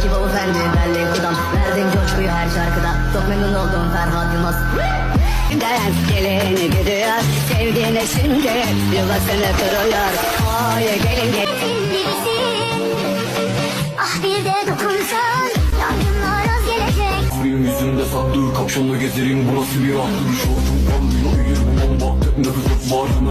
Ekip Oğuz Endi, belli buradan Verdin coşkuyu her şarkıda. Çok memnun oldum Ferhat Yılmaz. Den geleni gidiyor. Sevdiğine şimdi Yuvasını kırıyor Oy gelin gelin. Birisin Ah bir de dokunsan. Yangınlar az gelecek. Suyun yüzünde sattığı kapşonla gezerim Burası bir ahtır Şortum parlıyor. Yirmi bomba Nefes var mı?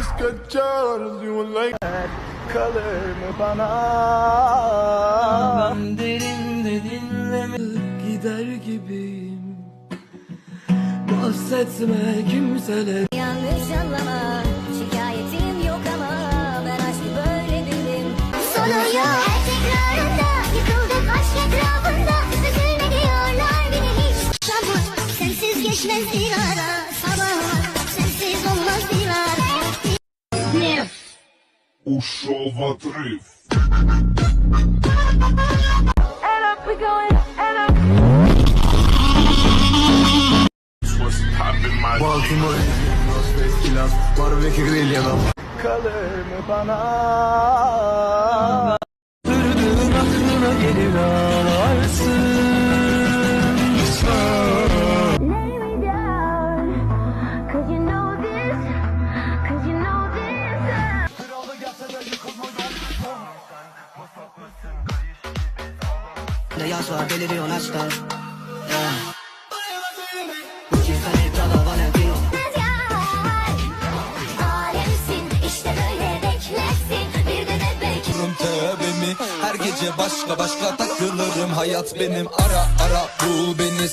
sketchers, you like kalır mı bana? Derinde dinleme. Gider gibiyim. Bahsetme kimseler Yanlış anlama ушел в отрыв. Baltimore Las Barbekü grilledim Kalır De yaz var deliriyor aşkta Yeah. Gucci, Fendi, Prada, Valentino yar Alemsin işte böyle beklersin. Bir de bebek Durum tövbemi Her gece başka başka takılırım. Hayat benim ara ara bul beni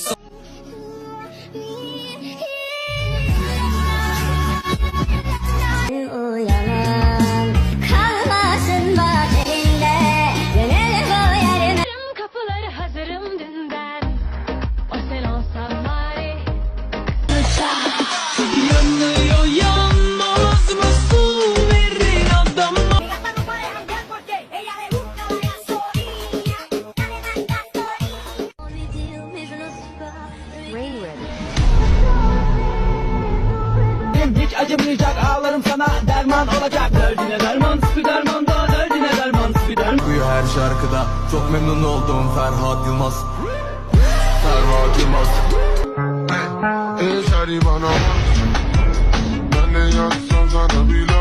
Acımam hiç acımayacak ağlarım sana derman olacak. Derdine derman Spiderman da derdine derman Spiderman. Bu her şarkıda çok memnun oldum Ferhat Yılmaz. Ferhat Yılmaz. Ey şari bana Ben de yansam sana bile